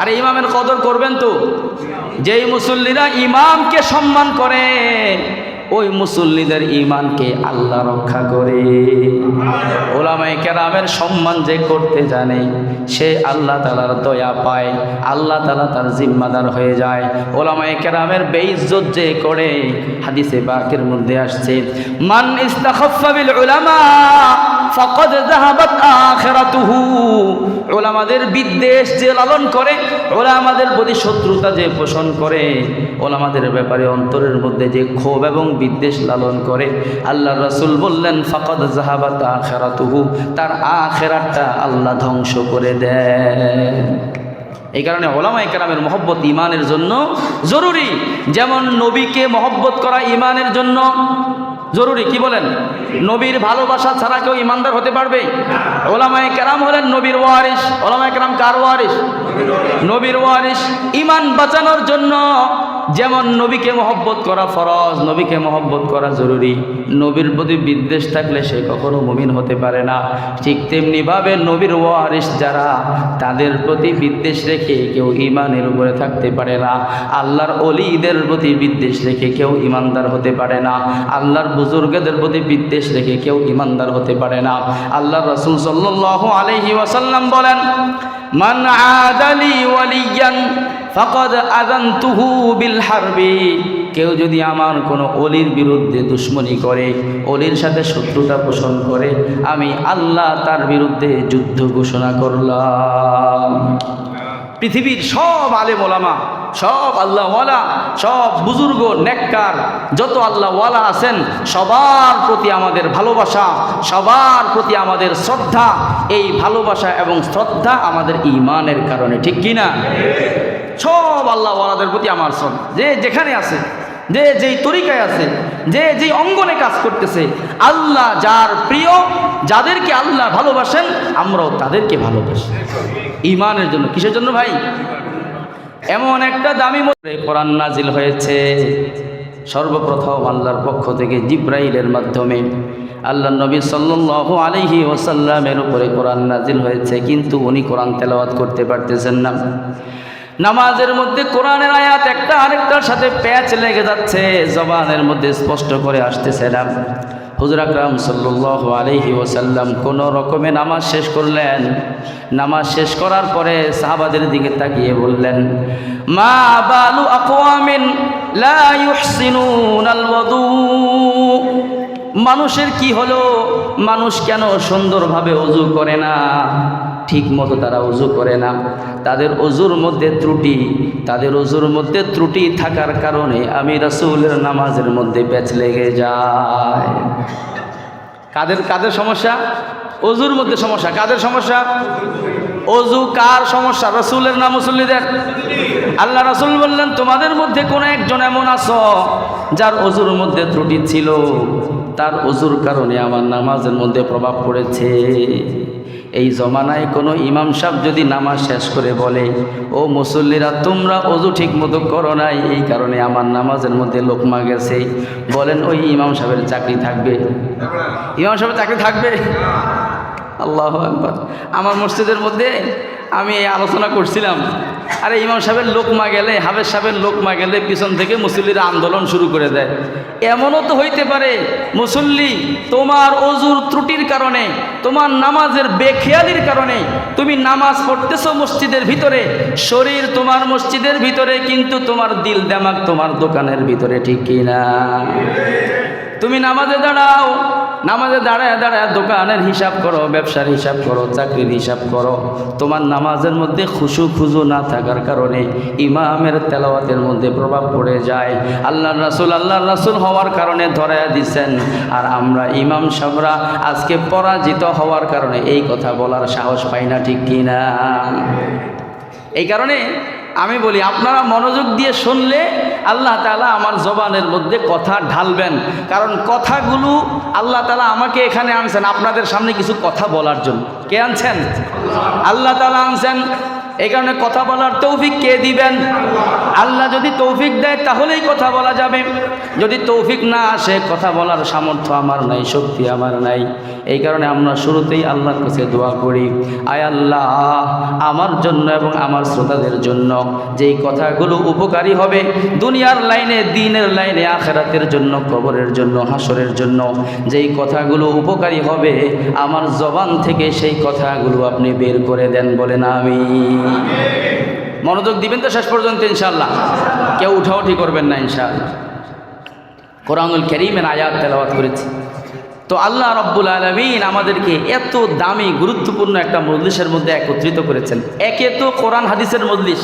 আর ইমামের কদর করবেন তো। যেই মুসল্লিরা ইমামকে সম্মান করে, ওই মুসল্লিদের ইমানকে আল্লাহ রক্ষা করে। ওলামাই কেরামের সম্মান যে করতে জানে, সে আল্লাহ তালার দয়া পায়, আল্লাহ তালা তার জিম্মাদার হয়ে যায়। ওলামাই কেরামের বেইজ্জত যে করে, হাদিসে বাকের মধ্যে আসছে, মান ইস্তাখাফা বিল উলামা ফাকাদ যাহাবাত আখিরাতুহু। ওলামাদের বিদ্বেষ যে লালন করে, ওলামাদের প্রতি শত্রুতা যে পোষণ করে, ওলামাদের ব্যাপারে অন্তরের মধ্যে যে ক্ষোভ এবং বিদ্বেষ লালন করে আল্লাহ রসুল বললেন, ফাকাদ জাহাবাত আখেরাতুহু তার আখেরাতটা আল্লাহ ধ্বংস করে দেয় এই কারণে ওলামাই কেরামের মহব্বত ইমানের জন্য জরুরি। যেমন নবীকে মহব্বত করা ইমানের জন্য জরুরি, কি বলেন? নবীর ভালোবাসা ছাড়া কেউ ইমানদার হতে পারবে? ওলামায় কেরাম হলেন নবীর ওয়ারিস ওলামায় কেরাম কার ওয়ারিস নবীর ওয়ারিস ইমান বাঁচানোর জন্য যেমন নবীকে মহব্বত করা ফরজ, নবীকে মহব্বত করা জরুরি। নবীর প্রতি বিদ্বেষ থাকলে সে কখনো মুমিন হতে পারে না। ঠিক তেমনিভাবে নবীর ওয়ারিস যারা, তাদের প্রতি বিদ্বেষ রেখে কেউ ইমানের উপরে থাকতে পারে না। আল্লাহর অলিদের প্রতি বিদ্বেষ রেখে কেউ ইমানদার হতে পারে না। আল্লাহর বুজুর্গদের প্রতি বিদ্বেষ রেখে কেউ ইমানদার হতে পারে না। আল্লাহ রসুল সাল্লাহ আলহি ওয়াসাল্লাম বলেন, মান আদালি ওয়ালিয়ান ফকদ আদান্তুহু বিল হারবি। কেউ যদি আমার কোনো অলির বিরুদ্ধে দুশ্মনী করে, অলির সাথে শত্রুতা পোষণ করে, আমি আল্লাহ তার বিরুদ্ধে যুদ্ধ ঘোষণা করলাম। পৃথিবীর সব আলেম ওলামা, সব আল্লাহওয়ালা সব বুজুর্গ, নেককার, যত আল্লাহওয়ালা আছেন, সবার প্রতি আমাদের ভালোবাসা, সবার প্রতি আমাদের শ্রদ্ধা, এই ভালোবাসা এবং শ্রদ্ধা আমাদের ইমানের কারণে, ঠিক কি সব আল্লাহওয়ালাদের প্রতি আমার শ্রদ্ধা যে যেখানে আছে, যে যেই তরিকায় আছে, যে যেই অঙ্গনে কাজ করতেছে, আল্লাহ যার প্রিয়, যাদেরকে আল্লাহ ভালোবাসেন, আমরাও তাদেরকে ভালোবাসি। ইমানের জন্য। কিসের জন্য ভাই? এমন একটা দামি কোরআন নাজিল হয়েছে। সর্বপ্রথম আল্লাহর পক্ষ থেকে জিব্রাইলের মাধ্যমে। আল্লাহ নবী সাল্লাল্লাহু আলাইহি ওসাল্লামের উপরে কোরআন নাজিল হয়েছে, কিন্তু উনি কোরআন তেলাওয়াত করতে পারতেছেন না। নামাজের মধ্যে কোরআনের আয়াত একটা আরেকটার সাথে প্যাচ লেগে যাচ্ছে, জবানের মধ্যে স্পষ্ট করে আসতেছে না। হুজুর আকরাম সাল্লাহ আলহি ওসাল্লাম কোনো রকমে নামাজ শেষ করলেন। নামাজ শেষ করার পরে সাহাবাদের দিকে তাকিয়ে বললেন, মা বালু ইউহসিনুনাল মানুষের কি হলো? মানুষ কেন সুন্দরভাবে অজু করে না? ঠিক মতো তারা অজু করে না। তাদের অজুর মধ্যে ত্রুটি, তাদের অজুর মধ্যে ত্রুটি থাকার কারণে আমি রাসূলের নামাজের মধ্যে প্যাচ লেগে যায় কাদের কাদের সমস্যা? অজুর মধ্যে সমস্যা। কাদের সমস্যা? অজু কার সমস্যা? রসুলের নাম মুসল্লিদের? আল্লাহ রসুল বললেন, তোমাদের মধ্যে কোনো একজন এমন আছো যার অজুর মধ্যে ত্রুটি ছিল? তার অজুর কারণে আমার নামাজের মধ্যে প্রভাব পড়েছে। এই জমানায় কোনো ইমাম সাহেব যদি নামাজ শেষ করে বলে, ও মুসল্লিরা, তোমরা অজু ঠিক মতো করো নাই, এই কারণে আমার নামাজের মধ্যে লোকমা গেছে। বলেন, ওই ইমাম সাহেবের চাকরি থাকবে। ইমাম সাহেবের চাকরি থাকবে? আল্লাহ আমার মসজিদের মধ্যে আমি এই আলোচনা করছিলাম। আরে ইমাম সাহেবের লোকমা গেলে হাবের সাহেবের লোকমা গেলে পিছন থেকে মুসল্লিরা আন্দোলন শুরু করে দেয়। এমনও তো হইতে পারে, মুসল্লি তোমার অজুর ত্রুটির কারণে, তোমার নামাজের বেখেয়ালির কারণে, তুমি নামাজ পড়তেছো মসজিদের ভিতরে, শরীর তোমার মসজিদের ভিতরে, কিন্তু তোমার দিল দেমাক তোমার দোকানের ভিতরে, ঠিক কিনা? তুমি নামাজে দাঁড়াও নামাজে দাঁড়ায় দাঁড়ায় দোকানের হিসাব করো, ব্যবসার হিসাব করো, চাকরির হিসাব করো। তোমার নামাজের মধ্যে খুশু খুজু না থাকার কারণে ইমামের তেলাওয়াতের মধ্যে প্রভাব পড়ে যায়। আল্লাহ রাসুল আল্লাহ রাসুল হওয়ার কারণে ধরাইয়া দিচ্ছেন আর আমরা ইমাম সাহরা আজকে পরাজিত হওয়ার কারণে এই কথা বলার সাহস পাই না ঠিক কিনা? এই কারণে আমি বলি, আপনারা মনোযোগ দিয়ে শুনলে আল্লাহ তালা আমার জবানের মধ্যে কথা ঢালবেন। কারণ কথাগুলো আল্লাহ তালা আমাকে এখানে আনছেন আপনাদের সামনে কিছু কথা বলার জন্য। কে আনছেন? আল্লাহ তালা আনছেন এই কারণে কথা বলার তৌফিক কে দিবেন? আল্লাহ যদি তৌফিক দেয়, তাহলেই কথা বলা যাবে। যদি তৌফিক না আসে, কথা বলার সামর্থ্য আমার নাই, শক্তি আমার নাই। এই কারণে আমরা শুরুতেই আল্লাহর কাছে দোয়া করি। আয় আল্লাহ, আমার জন্য এবং আমার শ্রোতাদের জন্য যেই কথাগুলো উপকারী হবে, দুনিয়ার লাইনে, দিনের লাইনে, আখেরাতের জন্য, কবরের জন্য, হাসরের জন্য, যেই কথাগুলো উপকারী হবে, আমার জবান থেকে সেই কথাগুলো আপনি বের করে দেন বলেন আমি মনোযোগ দিবেন তো শেষ পর্যন্ত ইনশাল্লাহ কেউ উঠাউঠি করবেন না, ইনশাআল্লাহ। কোরআনুল করিমের আয়াত তেলাওয়াত করেছি। তো আল্লাহ রব্বুল আলমিন আমাদেরকে এত দামি, গুরুত্বপূর্ণ একটা মজলিসের মধ্যে একত্রিত করেছেন। একে তো কোরআন হাদিসের মজলিস।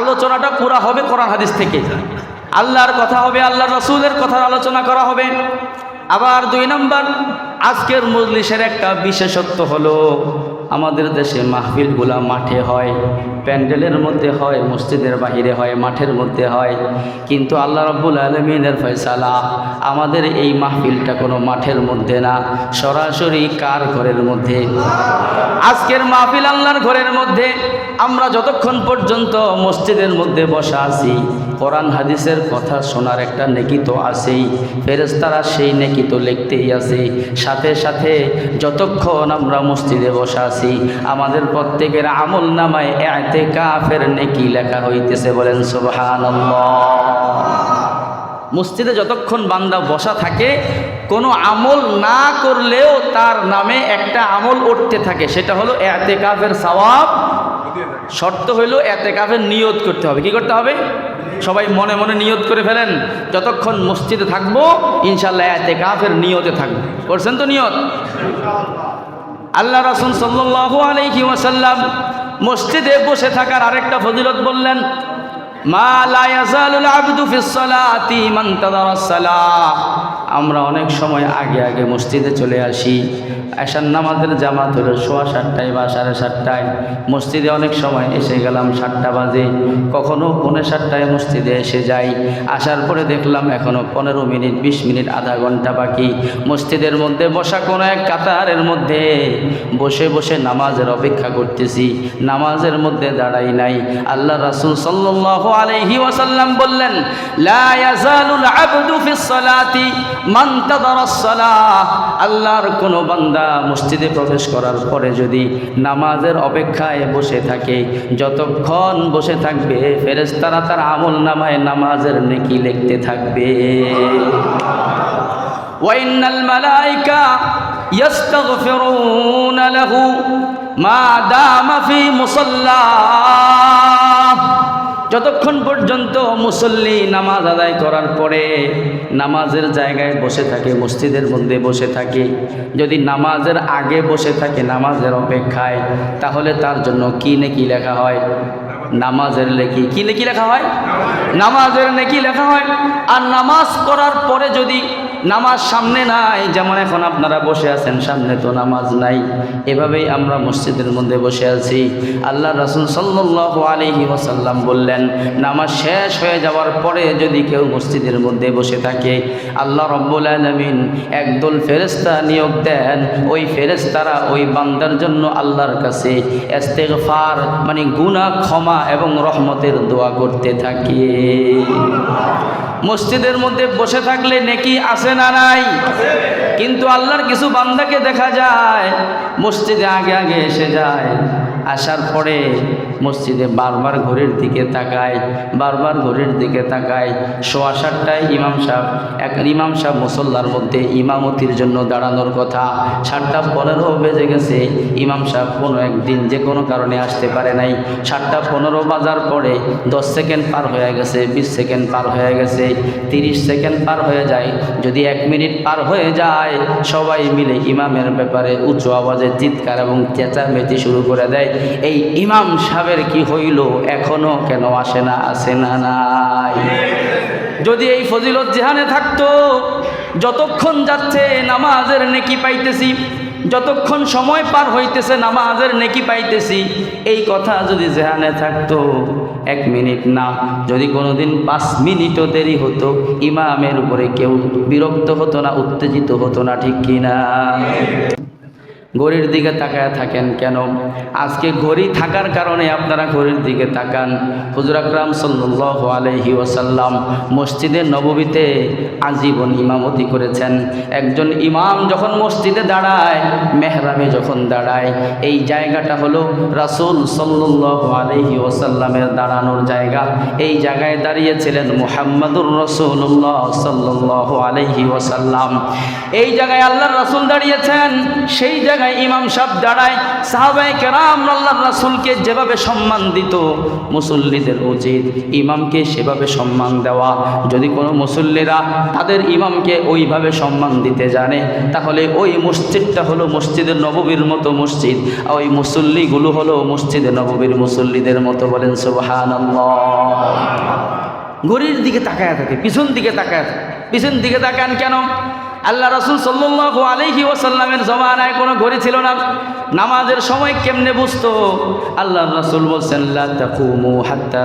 আলোচনাটা পুরা হবে কোরআন হাদিস থেকে। আল্লাহর কথা হবে আল্লাহ রসুলের কথার আলোচনা করা হবে। আবার দুই নম্বর, আজকের মজলিসের একটা বিশেষত্ব হলো আমাদের দেশে মাহফিলগুলা মাঠে হয়, প্যান্ডেলের মধ্যে হয়, মসজিদের বাহিরে হয়, মাঠের মধ্যে হয়। কিন্তু আল্লাহ রব্বুল আলমিনের ফয়সালা আমাদের এই মাহফিলটা কোনো মাঠের মধ্যে না, সরাসরি কার ঘরের মধ্যে? আজকের মাহফিল আল্লাহর ঘরের মধ্যে। আমরা যতক্ষণ পর্যন্ত মসজিদের মধ্যে বসা আছি কোরআন হাদিসের কথা শোনার একটা নেকি তো আছেই। ফেরেস্তারা সেই নেকি তো লিখতেই আছে। সাথে সাথে যতক্ষণ আমরা মসজিদে বসা আছি, আমাদের প্রত্যেকের আমল নামায় এতে কাফের নেকি লেখা হইতেছে বলেন সুবহান মসজিদে যতক্ষণ বান্দা বসা থাকে, কোনো আমল না করলেও তার নামে একটা আমল উঠতে থাকে। সেটা হলো এতে কাফের সওয়াব শর্ত হইল এতে কাফের নিয়ত করতে হবে। কি করতে হবে? সবাই মনে মনে নিয়ত করে ফেলেন। যতক্ষণ মসজিদে থাকব ইনশাল্লাহ এতে কাফের নিয়তে থাকব। করছেন তো নিয়ত? আল্লাহ রসুল সাল্লাহ আলাইকুম ওয়াসাল্লাম মসজিদে বসে থাকার আরেকটা ফজিলত বললেন আমরা অনেক সময় আগে আগে মসজিদে চলে আসি। এশার নামাজের জামাত হলো সোয়া সাতটায় বা সাড়ে সাতটায়। মসজিদে অনেক সময় এসে গেলাম, সাতটা বাজে। কখনো পৌনে সাতটায় মসজিদে এসে যাই। আসার পরে দেখলাম এখনও পনেরো মিনিট, বিশ মিনিট, আধা ঘণ্টা বাকি। মসজিদের মধ্যে বসা কোনো এক কাতারের মধ্যে। বসে বসে নামাজের অপেক্ষা করতেছি। নামাজের মধ্যে দাঁড়াই নাই। আল্লাহ রাসূল সাল্লাল্লাহু আলাইহি ওয়াসাল্লাম বললেন লা ইয়াজালুল আবদু ফিস সালাতি মান তাদারাস সালাহ আল্লাহর কোনো বান্দা মসজিদে প্রবেশ করার পরে যদি নামাজের অপেক্ষায় বসে থাকে যতক্ষণ বসে থাকবে ফেরেশতারা তার আমল নামায় নামাজের নেকি লিখতে থাকবে وإن الملائكة يستغفرون له ما دام في مصلاه যতক্ষণ পর্যন্ত মুসল্লি নামাজ আদায় করার পরে নামাজের জায়গায় বসে থাকে, মসজিদের মধ্যে বসে থাকে, যদি নামাজের আগে বসে থাকে, নামাজের অপেক্ষায়, তাহলে তার জন্য কি নাকি লেখা হয়? নামাজের লেখি কি নাকি লেখা হয়? নামাজের নাকি লেখা হয়। আর নামাজ করার পরে যদি নামাজ সামনে নাই। যেমন এখন আপনারা বসে আছেন, সামনে তো নামাজ নাই। এভাবেই আমরা মসজিদের মধ্যে বসে আছি। আল্লাহ রসুল সাল্লাহ আলহি ওসাল্লাম বললেন, নামাজ শেষ হয়ে যাওয়ার পরে যদি কেউ মসজিদের মধ্যে বসে থাকে, আল্লাহ রব্বুল আলমিন একদল ফেরেস্তা নিয়োগ দেন। ওই ফেরেস্তারা ওই বান্দার জন্য আল্লাহর কাছে এস্তেগফার মানে গুনাহ ক্ষমা এবং রহমতের দোয়া করতে থাকে। মসজিদের মধ্যে বসে থাকলে নেকি আসে না নাই? কিন্তু আল্লাহর কিছু বান্দাকে দেখা যায়, মসজিদে আগে আগে এসে যায়। আসার পরে মসজিদে বারবার ঘড়ির দিকে তাকায়, বারবার ঘড়ির দিকে তাকায়। সোয়া সাতটায় ইমাম সাহেব, এক ইমাম সাহেব মুসল্লার মধ্যে ইমামতির জন্য দাঁড়ানোর কথা। সাতটা পনেরো বেজে গেছে, ইমাম সাহেব কোনো একদিন যে কোনো কারণে আসতে পারে নাই। সাতটা পনেরো বাজার পরে দশ সেকেন্ড পার হয়ে গেছে, বিশ সেকেন্ড পার হয়ে গেছে, তিরিশ সেকেন্ড পার হয়ে যায়। যদি এক মিনিট পার হয়ে যায়, সবাই মিলে ইমামের ব্যাপারে উঁচু আওয়াজে চিৎকার এবং চেঁচামেচি শুরু করে দেয়। এই ইমাম সাহেবের কি হইল? এখনও কেন আসে না আসে না নাই? যদি এই ফজিলত জেহানে থাকতো, যতক্ষণ যাচ্ছে নামাজের নেকি পাইতেছি, যতক্ষণ সময় পার হইতেছে নামাজের নেকি পাইতেছি, এই কথা যদি জেহানে থাকতো, এক মিনিট না, যদি কোনোদিন পাঁচ মিনিটও দেরি হতো, ইমামের উপরে কেউ বিরক্ত হতো না, উত্তেজিত হতো না, ঠিক কিনা? ঘড়ির দিকে তাকায় থাকেন কেন? আজকে ঘড়ি থাকার কারণে আপনারা ঘড়ির দিকে তাকান। হুজুর আকরাম সাল্লাহ আলহি ওসাল্লাম মসজিদে নববীতে আজীবন ইমামতি করেছেন। একজন ইমাম যখন মসজিদে দাঁড়ায় মেহরামে যখন দাঁড়ায়, এই জায়গাটা হলো রাসূল সাল্লাহ আলহি ওসাল্লামের দাঁড়ানোর জায়গা। এই জায়গায় দাঁড়িয়েছিলেন মুহাম্মাদুর রসুল্লাহ সাল্লাহ আলহি ওসাল্লাম এই জায়গায় আল্লাহর রাসূল দাঁড়িয়েছেন, সেই জায়গায় ইমাম সাহেব দাঁড়ায় সাহাবাই কেরাম আল্লাহর রাসূলকে যেভাবে সম্মান দিত, মুসল্লিদের উচিত ইমামকে সেভাবে সম্মান দেওয়া। যদি কোনো মুসল্লিরা তাদের ইমামকে ওইভাবে সম্মান দিতে জানে, তাহলে ওই মসজিদটা হলো মসজিদের নববীর মতো মসজিদ, আর ওই মুসল্লিগুলো হলো মসজিদে নববীর মুসল্লিদের মতো বলেন সুবহান ঘড়ির দিকে তাকায় থাকে, পিছন দিকে তাকায় থাকে। পিছন দিকে তাকান কেন? আল্লাহ রসুল সাল্লু আলহি ওসাল্লামের জমানায় কোনো ঘড়ি ছিল না। নামাজের সময় কেমনে বুঝতো? আল্লাহ রসুল বলছেন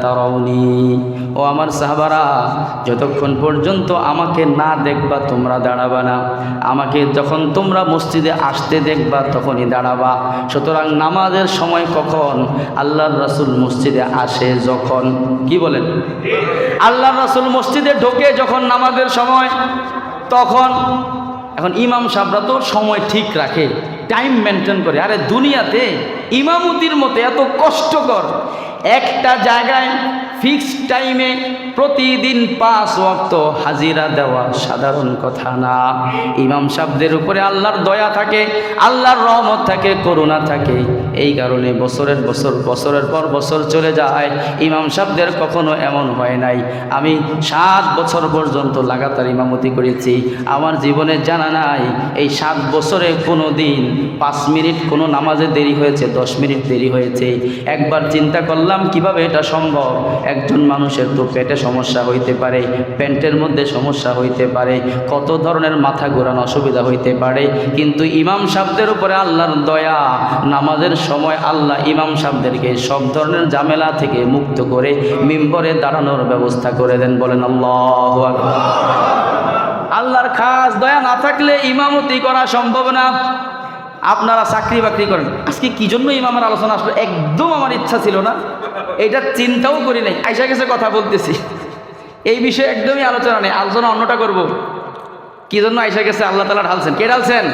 তারাউনি। ও আমার সাহাবারা, যতক্ষণ পর্যন্ত আমাকে না দেখবা, তোমরা দাঁড়াবা না। আমাকে যখন তোমরা মসজিদে আসতে দেখবা, তখনই দাঁড়াবা। সুতরাং নামাজের সময় কখন আল্লাহর রাসূল মসজিদে আসে? যখন। কি বলেন? আল্লাহ রাসূল মসজিদে ঢোকে যখন নামাজের সময়। তখন, এখন ইমাম সাহরা তো সময় ঠিক রাখে টাইম মেনটেন করে। আরে দুনিয়াতে ইমামতির মতো এত কষ্টকর। একটা জায়গায় ফিক্সড টাইমে প্রতিদিন পাঁচ ওয়াক্ত হাজিরা দেওয়া সাধারণ কথা না। ইমাম সাহেবদের উপরে আল্লাহর দয়া থাকে, আল্লাহর রহমত থাকে, করুণা থাকে। এই কারণে বছরের বছর, বছরের পর বছর চলে যায়। ইমাম সাহেবদের কখনো এমন হয় নাই। আমি সাত বছর পর্যন্ত লাগাতার ইমামতি করেছি। আমার জীবনে জানা নাই, এই সাত বছরে কোনো দিন পাঁচ মিনিট কোনো নামাজে দেরি হয়েছে, দশ মিনিট দেরি হয়েছে। একবার চিন্তা করলাম, কীভাবে এটা সম্ভব? একজন মানুষের তো পেটে সমস্যা হইতে পারে, প্যান্টের মধ্যে সমস্যা হইতে পারে, কত ধরনের মাথা ঘোরানো অসুবিধা হইতে পারে। কিন্তু ইমাম সাহেবদের উপরে আল্লাহর দয়া, নামাজের সময় আল্লাহ ইমাম সাহেবদেরকে সব ধরনের ঝামেলা থেকে মুক্ত করে মিম্বরে দাঁড়ানোর ব্যবস্থা করে দেন, বলেন আল্লাহ আল্লাহর খাস দয়া না থাকলে ইমামতি করা সম্ভব না। আপনারা চাকরি বাকরি করেন। আজকে কি জন্য ইমামের আলোচনা আসলো? একদম আমার ইচ্ছা ছিল না। এটা চিন্তাও করি নাই। আইসা গেছে কথা বলতেছি। এই বিষয়ে একদমই আলোচনা নেই। আলোচনা অন্যটা করব। কি জন্য আইসা গেছে? আল্লাহ তালা ঢালছেন। কে ঢালছেন?